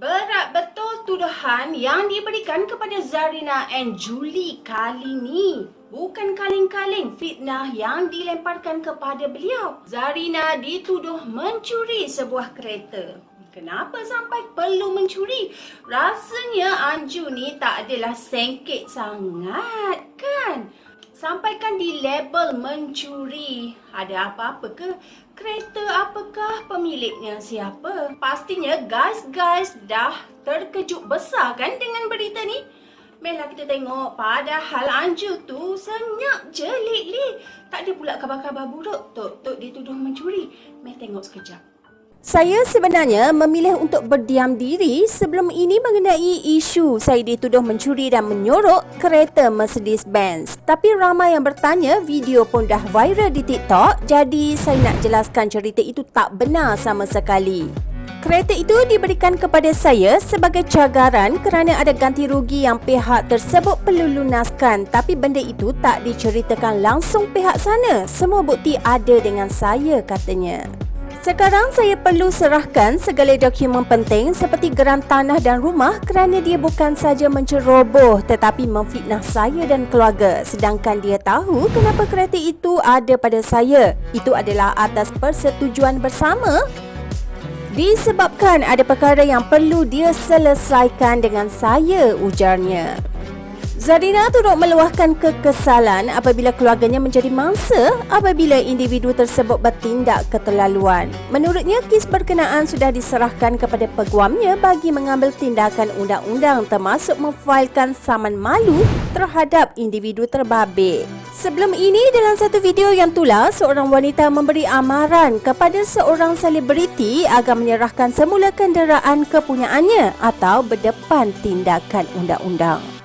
Berat betul tuduhan yang diberikan kepada Zarina and Julie kali ni. Bukan kaleng-kaleng fitnah yang dilemparkan kepada beliau. Zarina dituduh mencuri sebuah kereta. Kenapa sampai perlu mencuri? Rasanya Anju ni tak adalah sengkit sangat kan? Sampaikan di label mencuri. Ada apa-apa ke? Kereta apakah pemiliknya siapa? Pastinya guys-guys dah terkejut besar kan dengan berita ni? Mela kita tengok padahal Anju tu senyap je lately. Tak ada pula khabar-khabar buruk. Tok Tok dituduh mencuri. Mel tengok sekejap. Saya sebenarnya memilih untuk berdiam diri sebelum ini mengenai isu saya dituduh mencuri dan menyorok kereta Mercedes-Benz. Tapi ramai yang bertanya, video pun dah viral di TikTok, jadi saya nak jelaskan cerita itu tak benar sama sekali. Kereta itu diberikan kepada saya sebagai cagaran kerana ada ganti rugi yang pihak tersebut perlu lunaskan tapi benda itu tak diceritakan langsung pihak sana. Semua bukti ada dengan saya katanya. Sekarang saya perlu serahkan segala dokumen penting seperti geran tanah dan rumah kerana dia bukan saja menceroboh tetapi memfitnah saya dan keluarga sedangkan dia tahu kenapa kereta itu ada pada saya. Itu adalah atas persetujuan bersama Disebabkan ada perkara yang perlu dia selesaikan dengan saya, ujarnya. Zarina turut meluahkan kekesalan apabila keluarganya menjadi mangsa apabila individu tersebut bertindak keterlaluan. Menurutnya, kes berkenaan sudah diserahkan kepada peguamnya bagi mengambil tindakan undang-undang termasuk memfailkan saman malu terhadap individu terbabit. Sebelum ini, dalam satu video yang tulas, seorang wanita memberi amaran kepada seorang selebriti agar menyerahkan semula kenderaan kepunyaannya atau berdepan tindakan undang-undang.